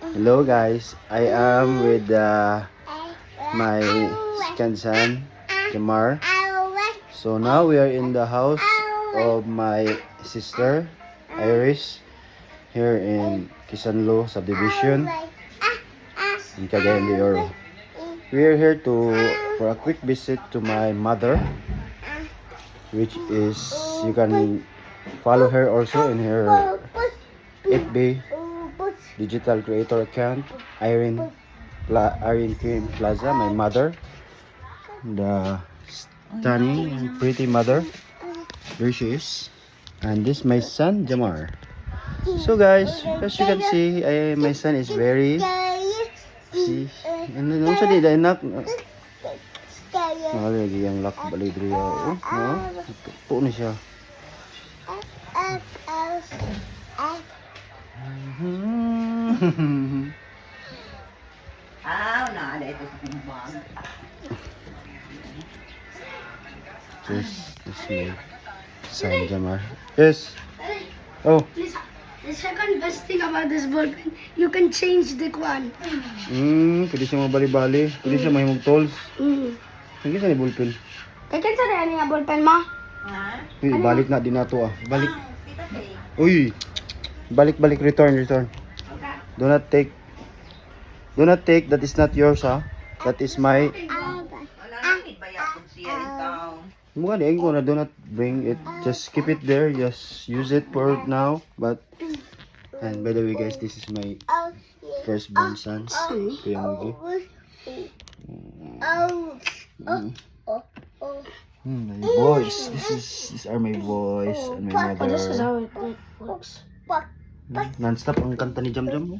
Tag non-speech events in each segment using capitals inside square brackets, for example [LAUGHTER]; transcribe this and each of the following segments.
Hello guys, I am with uh, my second son. So now we are in the house of my sister, Iris, here in Kisanlo subdivision in Cagayan de Oro. We are here to for a quick visit to my mother, which is you can follow her also in her FB digital creator account, Irene, Pla- Irene Queen Plaza, my mother, the stunning and pretty mother. Here she is. And this my son, Jamar. So guys, as you can see, I, my son is very, see, ano ano sa di, dahil nak, Nakalagi ang lock balay diri oh, no? Tupo na siya. Ah, naala ito sa kumbang. This is my son, Jamar. Yes. Oh, the second best thing about this ballpen, you can change the kwan. mm, pwede siya mabali-bali. Pwede siya mahimog tolls. Mm. Sige sa ni ballpen. Kaya sa rin nga ballpen mo? Ha? Uy, balik na din nato ah. Balik. Eh. Uy. Balik, balik, return, return. Do not take. Do not take. That is not yours ah. That is my. Wala nangit ba yakod siya ikaw? Mukha di, ko na do not bring it. Just keep it there. Just use it for now. But. And by the way guys, this is my firstborn son. Kuya Mugi. Mm. Mm, my boys. This is these are my boys and my Oh, this is mother. how it works. Non-stop ang kanta ni Jam Jam mo.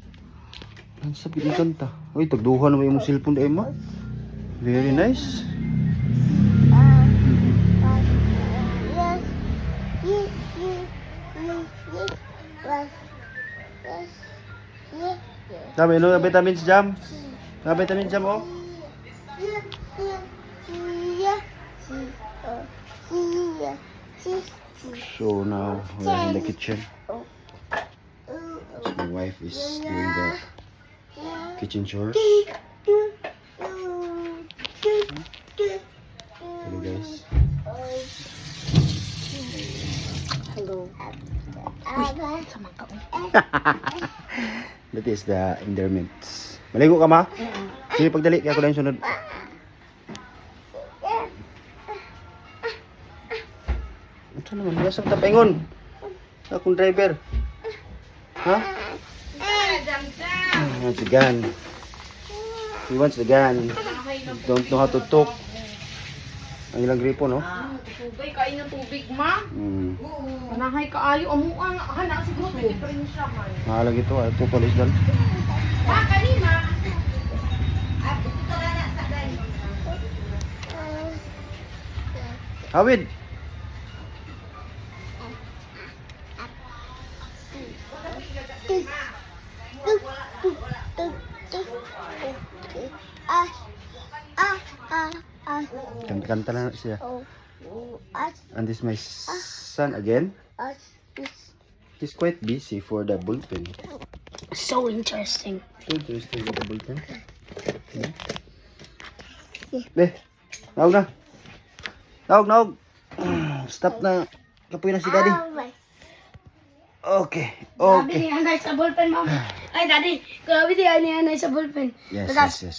Non-stop yung kanta. Uy, tagduha na mo yung cellphone dahil mo. Very nice. Dami, ano na vitamins Jam? Na vitamins Jam oh. So now we're in the kitchen. My wife is doing the kitchen chores. Hello guys. Hello. Sama [LAUGHS] ka. That is the endearments. Maligo ka ma? Sige pagdali, kaya ko lang sunod. Ito naman, biasa ka paingon. Akong driver. Ha? He wants the gun. He wants the gun. Don't know how to talk. Ang ilang gripo, no? Tubig, kain ng tubig, ma. Hmm. Manahay ka ayo, amuan. Hana, siguro pwede pa rin siya, man. Mahalag ito, ah. Ito, palis dal. Ma, kanina. Hawid! Kanta-kanta na siya. And this my son again. He's quite busy for the bullpen. So interesting. So interesting with the bullpen. Hmm? Eh, naog na. Naog, naog. Stop na. Kapoy na si daddy. Okay, Grabe okay. ni Anay sa ballpen, mama. Ay, daddy. Grabe ni Anay sa ballpen. Yes, yes, yes.